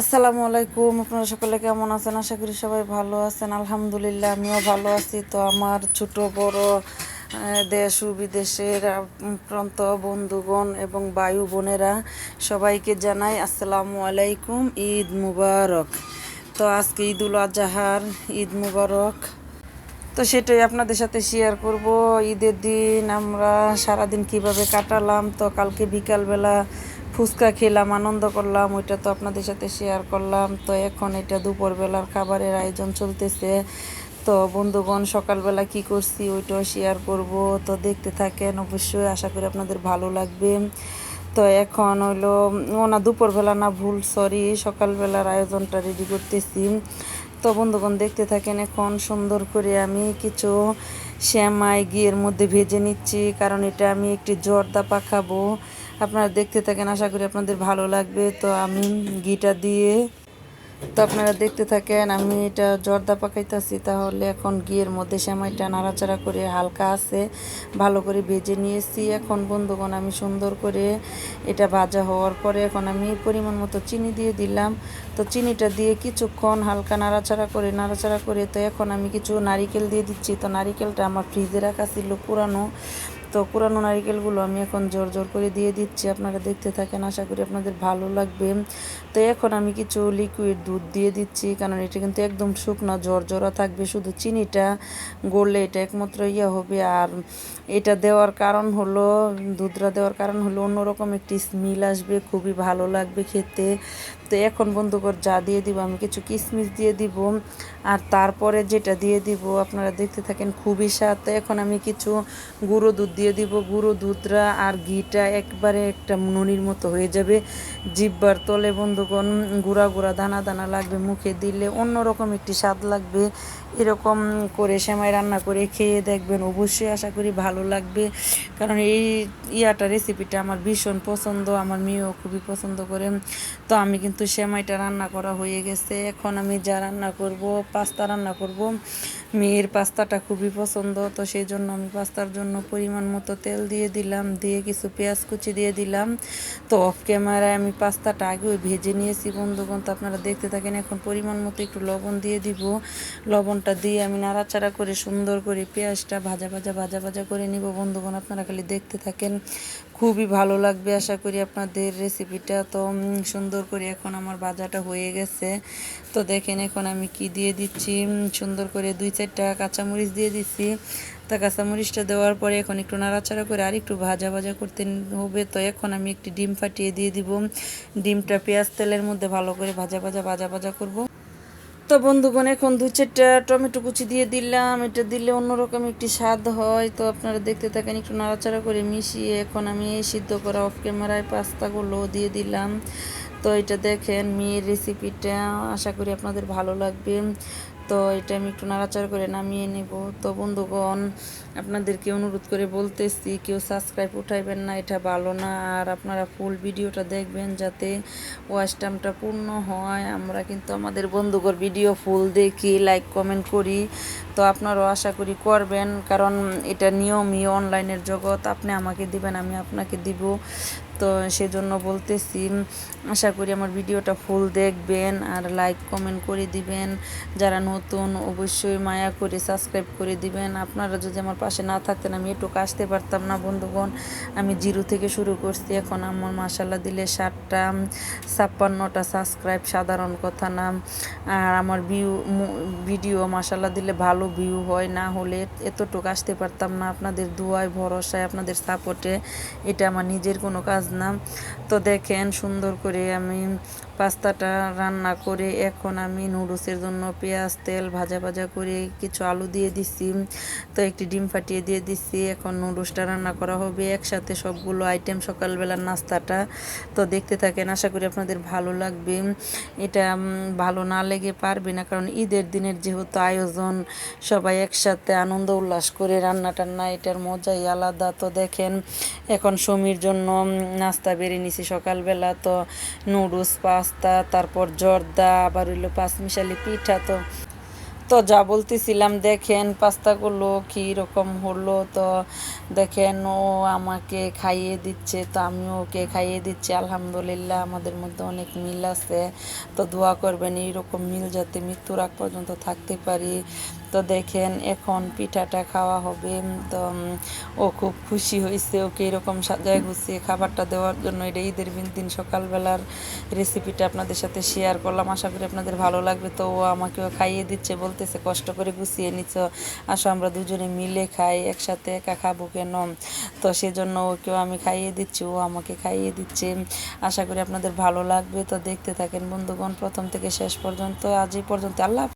আসসালামু আলাইকুম, আপনারা সকলে কেমন আছেন? আশা করি সবাই ভালো আছেন। আলহামদুলিল্লাহ, আমিও ভালো আছি। তো আমার ছোট, বড় দেশ ও বিদেশের প্রান্ত বন্ধুগণ এবং বায়ু বোনেরা, সবাইকে জানাই আসসালামু আলাইকুম, ঈদ মুবারক। তো আজকে ঈদ উল আজহার, ঈদ মুবারক। তো সেটাই আপনাদের সাথে শেয়ার করব। ঈদের দিন আমরা সারাদিন কীভাবে কাটালাম, তো কালকে বিকালবেলা ফুচকা খেলাম, আনন্দ করলাম, ওইটা তো আপনাদের সাথে শেয়ার করলাম। তো এখন এটা দুপুরবেলার খাবারের আয়োজন চলতেছে। তো বন্ধুগণ, সকালবেলা কি করছি ওইটাও শেয়ার করব। তো দেখতে থাকেন, অবশ্যই আশা করি আপনাদের ভালো লাগবে। তো এখন হইল, ও না দুপুরবেলা না ভুল সরি সকালবেলার আয়োজনটা রেডি করতেছি। তো বন্ধুগণ, দেখতে থাকেন এখন সুন্দর করে আমি কিছু শ্যামাই ঘিয়ের মধ্যে ভেজে নিচ্ছি। কারণ এটা আমি একটি জর্দা পাকাবো। আপনারা দেখতে থাকেন, আশা করি আপনাদের ভালো লাগবে। তো আমি ঘিটা দিয়ে, তো আপনারা দেখতে থাকেন, আমি এটা জর্দা পাকাইতেছি, তাহলে এখন ঘিয়ের মধ্যে সেমাইটা নাড়াচাড়া করে হালকা আছে, ভালো করে ভেজে নিয়েছি। এখন বন্ধুগণ, আমি সুন্দর করে এটা ভাজা হওয়ার পরে এখন আমি পরিমাণ মতো চিনি দিয়ে দিলাম। তো চিনিটা দিয়ে কিছুক্ষণ হালকা নাড়াচাড়া করে নাড়াচাড়া করে, তো এখন আমি কিছু নারিকেল দিয়ে দিচ্ছি। তো নারিকেলটা আমার ফ্রিজে রাখা ছিল পুরানো তো পুরানো নারিকেলগুলো আমি এখন জোর জোর করে দিয়ে দিচ্ছি। আপনারা দেখতে থাকেন, আশা করি আপনাদের ভালো লাগবে। তো এখন আমি কিছু লিকুইড দুধ দিয়ে দিচ্ছি, কারণ এটা কিন্তু একদম শুকনো জর্জরা থাকবে। শুধু চিনিটা গড়লে এটা একমাত্র ইয়ে হবে। আর এটা দেওয়ার কারণ হলো, দুধটা দেওয়ার কারণ হলো অন্যরকম একটি স্মেল আসবে, খুবই ভালো লাগবে খেতে। তো এখন বন্ধুকর যা দিয়ে দিব, আমি কিছু কিশমিশ দিয়ে দিব। আর তারপরে যেটা দিয়ে দিব, আপনারা দেখতে থাকেন খুবই তো এখন আমি কিছু গুঁড়ো দুধ দিয়ে দিব গুঁড়ো দুধটা আর ঘিটা একবারে একটা ননির মতো হয়ে যাবে। জিব্বার তলে বন্ধুগণ, গুঁড়া গুঁড়া দানা দানা লাগবে মুখে দিলে অন্যরকম একটি স্বাদ লাগবে। এরকম করে সেমাই রান্না করে খেয়ে দেখবেন অবশ্যই আশা করি ভালো লাগবে। কারণ এই ইয়াটা রেসিপিটা আমার ভীষণ পছন্দ, আমার মেয়েও খুবই পছন্দ করে। তো আমি কিন্তু সেমাইটা রান্না করা হয়ে গেছে। এখন আমি যা রান্না করব, পাস্তা রান্না করব। মেয়ের পাস্তাটা খুবই পছন্দ, তো সেই জন্য আমি পাস্তার জন্য পরিমাণ মতো তেল দিয়ে দিলাম, দিয়ে কিছু পেঁয়াজ কুচি দিয়ে দিলাম। তো অফ ক্যামেরায় আমি পাস্তাটা আগেও ভেজে নিয়েছি, বন্ধুগণ, তো আপনারা দেখতে থাকেন, এখন পরিমাণ মতো একটু লবণ দিয়ে দিব। লবণটা দিয়ে আমি নাড়াচাড়া করে সুন্দর করে পেঁয়াজটা ভাজা ভাজা ভাজা ভাজা করে নিব, বন্ধুগণ, আপনারা খালি দেখতে থাকেন। খুবই ভালো লাগবে, আশা করি আপনাদের রেসিপিটা তো সুন্দর করে এখন আমার ভাজাটা হয়ে গেছে। তো দেখেন এখন আমি কি দিয়ে দিচ্ছি সুন্দর করে দুই চারটা কাঁচামরিচ দিয়ে দিচ্ছি তা কাঁচামরিচটা দেওয়ার পরে এখন একটু নাড়াচাড়া করে আর একটু ভাজা ভাজা করতে হবে। তো এখন আমি একটি ডিম ফাটিয়ে দিয়ে দিব। ডিমটা পেঁয়াজ তেলের মধ্যে ভালো করে ভাজা ভাজা ভাজা ভাজা করব। তো বন্ধুগণ, এখন দু চারটা টমেটো কুচি দিয়ে দিলাম। এটা দিলে অন্যরকম একটি স্বাদ হয়। তো আপনারা দেখতে থাকেন, একটু নাড়াচাড়া করে মিশিয়ে এখন আমি সিদ্ধ করা অফ ক্যামেরায় পাস্তাগুলো দিয়ে দিলাম। তো এটা দেখেন, মেয়ের রেসিপিটা আশা করি আপনাদের ভালো লাগবে। তো এটা আমি একটু নাড়াচাড়া করে নামিয়ে নেব। তো বন্ধুগণ, আপনাদেরকে অনুরোধ করে বলতেছি, কেউ সাবস্ক্রাইব উঠাইবেন না, এটা ভালো না। আর আপনারা ফুল ভিডিওটা দেখবেন যাতে টাইমটা পূর্ণ হয়। আমরা কিন্তু আমাদের বন্ধুগর ভিডিও ফুল দেখি লাইক কমেন্ট করি। তো আপনারাও আশা করি করবেন, কারণ এটা নিয়মই অনলাইনের জগৎ। আপনি আমাকে দিবেন, আমি আপনাকে দিব। তো সেজন্য বলতেছি আশা করি আমার ভিডিওটা ফুল দেখবেন আর লাইক কমেন্ট করে দিবেন। যারা নতুন, অবশ্যই মায়া করে সাবস্ক্রাইব করে দিবেন। আপনারা যদি আমার পাশে না থাকতেন, আমি এটুকু আসতে পারতাম না, বন্ধুগণ। আমি জিরো থেকে শুরু করছি এখন। আমার মাসাল্লাহ দিলে ষাটটা, ছাপ্পান্নটা সাবস্ক্রাইব সাধারণ কথা না। আর আমার ভিউ ভিডিও মাসাল্লাহ দিলে ভালো ভিউ হয়, না হলে এতটুকু আসতে পারতাম না। আপনাদের দুয়ায়, ভরসায়, আপনাদের সাপোর্টে এটা আমার নিজের কোনো কাজ না তো দেখেন সুন্দর করে আমি পাস্তাটা রান্না করে এখন আমি নুডলসের জন্য পেঁয়াজ, তেল ভাজা ভাজা করে কিছু আলু দিয়ে দিছি। তো একটি ডিম ফাটিয়ে দিয়ে দিছি। এখন নুডলসটা রান্না করা হবে। একসাথে সবগুলো আইটেম সকালবেলার নাস্তাটা। তো দেখতে থাকেন, আশা করি আপনাদের ভালো লাগবে। এটা ভালো না লেগে পারবে না, কারণ ঈদের দিনের যেহেতু আয়োজন, সবাই একসাথে আনন্দ উল্লাস করে রান্না টান্না এটার মজাই আলাদা। তো দেখেন, এখন সমীর জন্য নাস্তা বেরিয়ে নিছি সকালবেলা। তো নুডলস পাস্তা, তারপর জর্দা, আবার হইল পাঁচমিশালি পিঠা তো। তো যা বলতেছিলাম, দেখেন পাস্তাগুলো কী রকম হলো তো, দেখেন ও আমাকে খাইয়ে দিচ্ছে, তো আমিও ওকে খাইয়ে দিচ্ছি, আলহামদুলিল্লাহ, আমাদের মধ্যে অনেক মিল আছে। তো দোয়া করবেন, এইরকম মিল যাতে মৃত্যুর আগ পর্যন্ত থাকতে পারি। তো দেখেন এখন পিঠাটা খাওয়া হবে তো ও খুব খুশি হয়েছে, ওকে এরকম সাজায় গুছিয়ে খাবারটা দেওয়ার জন্য এটা ঈদের দিন সকালবেলার রেসিপিটা আপনাদের সাথে শেয়ার করলাম। আশা করি আপনাদের ভালো লাগবে। তো ও আমাকেও খাইয়ে দিচ্ছে, বলতেছে কষ্ট করে গুছিয়ে নিচ্ছ আসো আমরা দুজনে মিলে খাই, একসাথে একা খাব কেন? তো সেজন্য ওকেও আমি খাইয়ে দিচ্ছি, ও আমাকে খাইয়ে দিচ্ছে। আশা করি আপনাদের ভালো লাগবে। তো দেখতে থাকেন বন্ধুগণ, প্রথম থেকে শেষ পর্যন্ত, আজ এই পর্যন্ত। আল্লাহ।